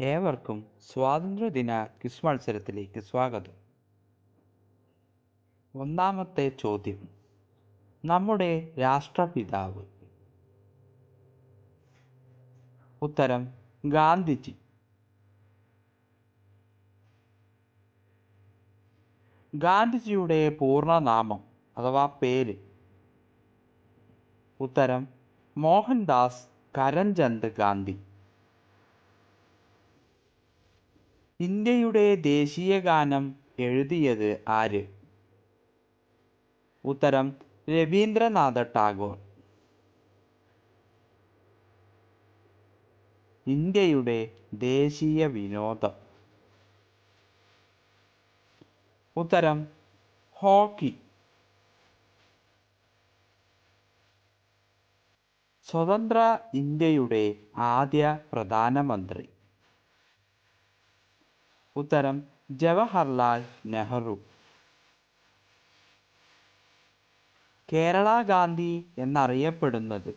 ഏവർക്കും സ്വാതന്ത്ര്യദിന ക്വിസ് മത്സരത്തിലേക്ക് സ്വാഗതം. ഒന്നാമത്തെ ചോദ്യം. നമ്മുടെ രാഷ്ട്രപിതാവ്. ഉത്തരം ഗാന്ധിജി. ഗാന്ധിജിയുടെ പൂർണനാമം അഥവാ പേര്. ഉത്തരം മോഹൻദാസ് കരംചന്ദ് ഗാന്ധി. ഇന്ത്യയുടെ ദേശീയ ഗാനം എഴുതിയത് ആര്? ഉത്തരം രവീന്ദ്രനാഥ ടാഗോർ. ഇന്ത്യയുടെ ദേശീയ വിനോദം. ഉത്തരം ഹോക്കി. സ്വതന്ത്ര ഇന്ത്യയുടെ ആദ്യ പ്രധാനമന്ത്രി. ഉത്തരം ജവഹർലാൽ നെഹ്റു. കേരള ഗാന്ധി എന്നറിയപ്പെടുന്നത്.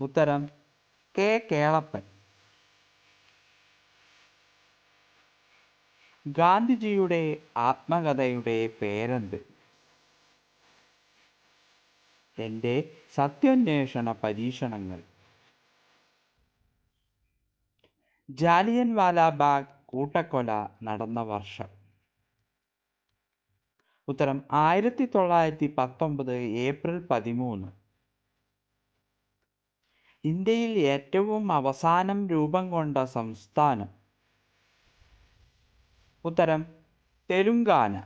ഉത്തരം കെ കേളപ്പൻ. ഗാന്ധിജിയുടെ ആത്മകഥയുടെ പേരെന്ത്? എന്റെ സത്യാന്വേഷണ പരീക്ഷണങ്ങൾ. ജാലിയൻ വാലാബാഗ് കൂട്ടക്കൊല നടന്ന വർഷം. ഉത്തരം ആയിരത്തി തൊള്ളായിരത്തി പത്തൊമ്പത് ഏപ്രിൽ പതിമൂന്ന്. ഇന്ത്യയിൽ ഏറ്റവും അവസാനം രൂപം കൊണ്ട സംസ്ഥാനം. ഉത്തരം തെലുങ്കാന.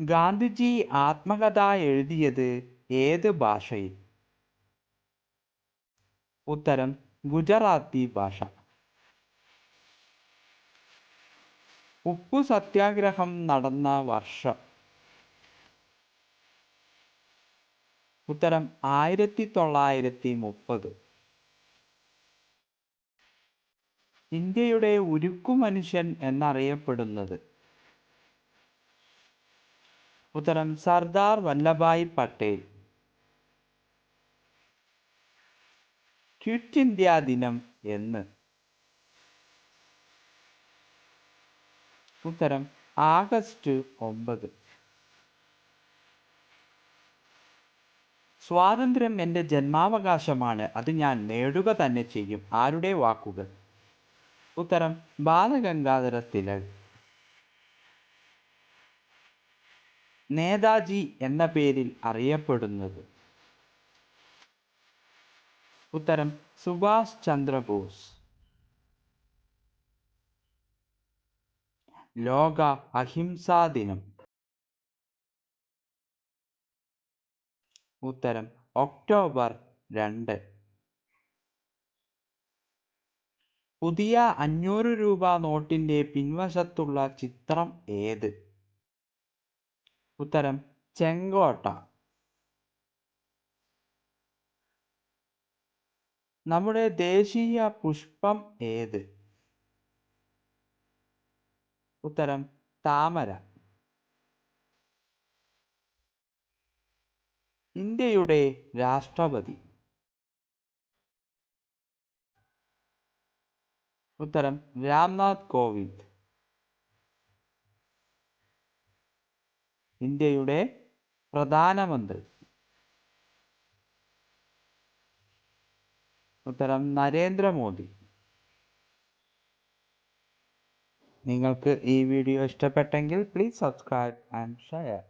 ഗാന്ധിജി ആത്മകഥ എഴുതിയത് ഏത് ഭാഷയിൽ? ഉത്തരം ഗുജറാത്തി ഭാഷ. ഉപ്പു സത്യാഗ്രഹം നടന്ന വർഷം. ഉത്തരം ആയിരത്തി തൊള്ളായിരത്തി മുപ്പത് ഇന്ത്യയുടെ ഉരുക്കു മനുഷ്യൻ എന്നറിയപ്പെടുന്നത്. ഉത്തരം സർദാർ വല്ലഭായ് പട്ടേൽ. ക്വിറ്റ് ഇന്ത്യ ദിനം എന്ന്. ഉത്തരം ആഗസ്റ്റ് ഒമ്പത്. സ്വാതന്ത്ര്യം എന്റെ ജന്മാവകാശമാണ് അത് ഞാൻ നേടുക തന്നെ ചെയ്യും. ആരുടെ വാക്കുകൾ? ഉത്തരം ബാലഗംഗാധര തിലക്. നേതാജി എന്ന പേരിൽ അറിയപ്പെടുന്നത് ഉത്തരം സുഭാഷ് ചന്ദ്രബോസ്. ലോക അഹിംസാ ദിനം. ഉത്തരം ഒക്ടോബർ രണ്ട്. പുതിയ അഞ്ഞൂറ് രൂപ നോട്ടിന്റെ പിൻവശത്തുള്ള ചിത്രം ഏത്? ഉത്തരം ചെങ്കോട്ട. നമ്മുടെ ദേശീയ പുഷ്പം ഏത്? ഉത്തരം താമര. ഇന്ത്യയുടെ രാഷ്ട്രപതി. ഉത്തരം രാംനാഥ് കോവിന്ദ്. ഇന്ത്യയുടെ പ്രധാനമന്ത്രി. ഉത്തരം നരേന്ദ്രമോദി. നിങ്ങൾക്ക് ഈ വീഡിയോ ഇഷ്ടപ്പെട്ടെങ്കിൽ പ്ലീസ് സബ്സ്ക്രൈബ് ആൻഡ് ഷെയർ